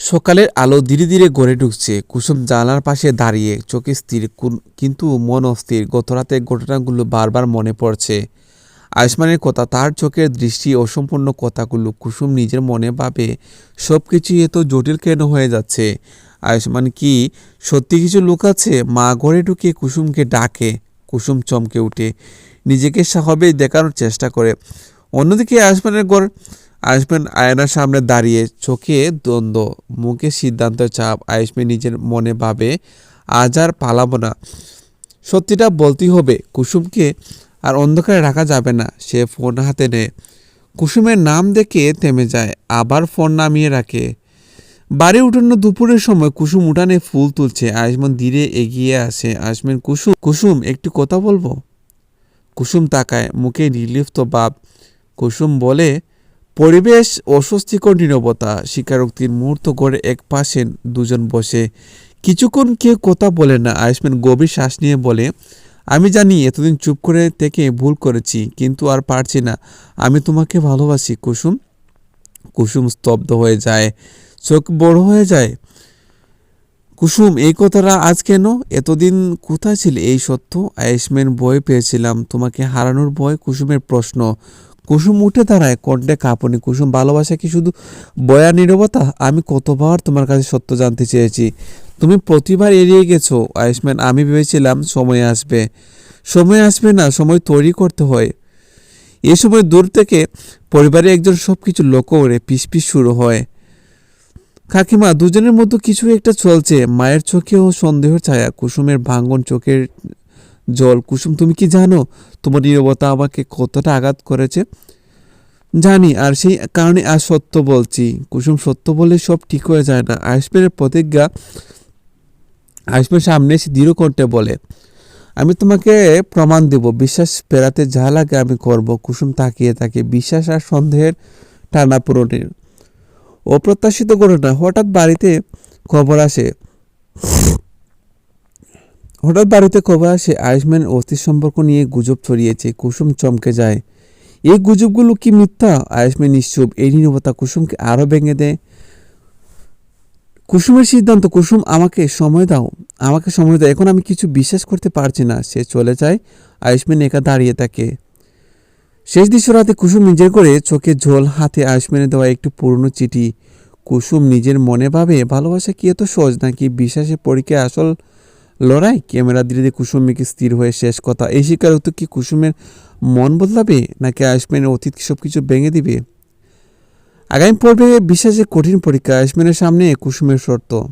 সকালের আলো ধীরে ধীরে গড়ে ঢুকছে। কুসুম জানালার পাশে দাঁড়িয়ে চোখে স্থির, কুন- কিন্তু মন অস্থির। গত রাতের ঘটনাগুলো বারবার মনে পড়ছে। আয়ুষ্মানের কথা, তার চোখের দৃষ্টি অসম্পূর্ণ কথাগুলো কুসুম নিজের মনে ভাবে সব কিছুই এত জটিল কেন হয়ে যাচ্ছে? আয়ুষ্মান কি সত্যি কিছু লোক আছে মা ঘরে ঢুকে কুসুমকে ডাকে। কুসুম চমকে উঠে নিজেকে স্বাভাবিক দেখানোর চেষ্টা করে। অন্যদিকে আয়ুষ্মানের ঘর আয়ুষ্মান আয়নার সামনে দাঁড়িয়ে চোখে দ্বন্দ্ব, মুখে সিদ্ধান্ত চাপ, আয়ুষ্মান নিজের মনে ভাবে, আজ আর পালাবো না। সত্যিটা বলতেই হবে। কুসুমকে আর অন্ধকারে রাখা যাবে না। সে ফোন হাতে নেয়। কুসুমের নাম দেখে থেমে যায়, আবার ফোন নামিয়ে রাখে। বাড়ি উঠানো দুপুরের সময় কুসুম উঠানে ফুল তুলছে। আয়ুষ্মান ধীরে এগিয়ে আসে। আয়ুষ্মান, কুসুম কুসুম, একটু কথা বলব? কুসুম তাকায়, মুখে নির্লিপ্ত ভাব কুসুম বলে পরিবেশ অস্বস্তিকর নীরবতা স্বীকারোক্তির মুহূর্ত গড়ে এক পাশে দুজন বসে। কিছুক্ষণ কেউ কথা বলে না। আয়ুষ্মান গভীর শ্বাস নিয়ে বলে, আমি জানি এতদিন চুপ করে থেকে ভুল করেছি, কিন্তু আর পারছি না। আমি তোমাকে ভালোবাসি, কুসুম। কুসুম স্তব্ধ হয়ে যায়। চোখ বড় হয়ে যায়। কুসুম, এই কথাটা আজ কেন? এতদিন কোথায় ছিল? এই সত্য? আয়ুষ্মান, ভয় পেয়েছিলাম। তোমাকে হারানোর ভয় কুসুমের প্রশ্ন। কুসুম উঠে দাঁড়ায়, কণ্ঠে কাঁপনি। কুসুম, ভালোবাসা কি শুধু বয়া নীরবতা? আমি কতবার তোমার কাছে সত্য জানতে চেয়েছি। তুমি প্রতিবার এড়িয়ে গেছো, আয়ুষ্মান। আমি ভেবেছিলাম সময় আসবে। সময় আসবে না, সময় তৈরি করতে হয়। এ সময় দূর থেকে পরিবারের একজন সব কিছু লক্ষ্য করে পিস পিস শুরু হয়। কাকিমা, দুজনের মধ্যে কিছু একটা চলছে। মায়ের চোখেও সন্দেহ ছায়া, কুসুমের ভাঙ্গন চোখের জল, কুসুম, তুমি কি জানো তোমার নীরবতা আমাকে কতটা আঘাত করেছে? জানি, আর সেই কারণে আজ সত্য বলছি। কুসুম, সত্য বলে সব ঠিক হয়ে যায় না। আয়ুষ্মানের প্রতিজ্ঞা আয়ুষ্মান সামনে এসে দৃঢ় করতে বলে, আমি তোমাকে প্রমাণ দেব, বিশ্বাস পেরাতে যা লাগে আমি করব। কুসুম তাকিয়ে থাকে, বিশ্বাস আর সন্দেহের টানা পূরণের অপ্রত্যাশিত ঘটনা, হঠাৎ বাড়িতে খবর আসে হঠাৎ বাড়িতে খবর আসে, আয়ুষ্মান অস্থির সম্পর্ক নিয়ে গুজব ছড়িয়েছে, কুসুম চমকে যায়। এই গুজবগুলো কি মিথ্যা? আয়ুষ্মান নিশ্চুপ, এই নীরবতা কুসুমকে আরও ভেঙে দেয়। কুসুমের সিদ্ধান্ত, কুসুম, আমাকে সময় দাও। আমাকে সময় দাও, এখন আমি কিছু বিশ্বাস করতে পারছি না। সে চলে যায়, আয়ুষ্মান একা দাঁড়িয়ে থাকে। শেষ দৃশ্য রাতে কুসুম নিজের করে চোখে ঝোল, হাতে আয়ুষ্মানের দেওয়া একটু পুরনো চিঠি। কুসুম নিজের মনে ভাবে, ভালোবাসা কি এত সহজ নাকি? বিশ্বাসের পরীক্ষায় আসল লড়াই? ক্যামেরা ধীরে ধীরে কুসুম মেঘে স্থির হয়ে শেষ কথা। এই শিকার হতো কি কুসুমের মন বদলাবে, নাকি আয়ুষ্মানের অতীত সব কিছু ভেঙে দিবে? আগামী পর্বে বিশ্বাসের কঠিন পরীক্ষা, আয়ুষ্মানের সামনে কুসুমের শর্ত।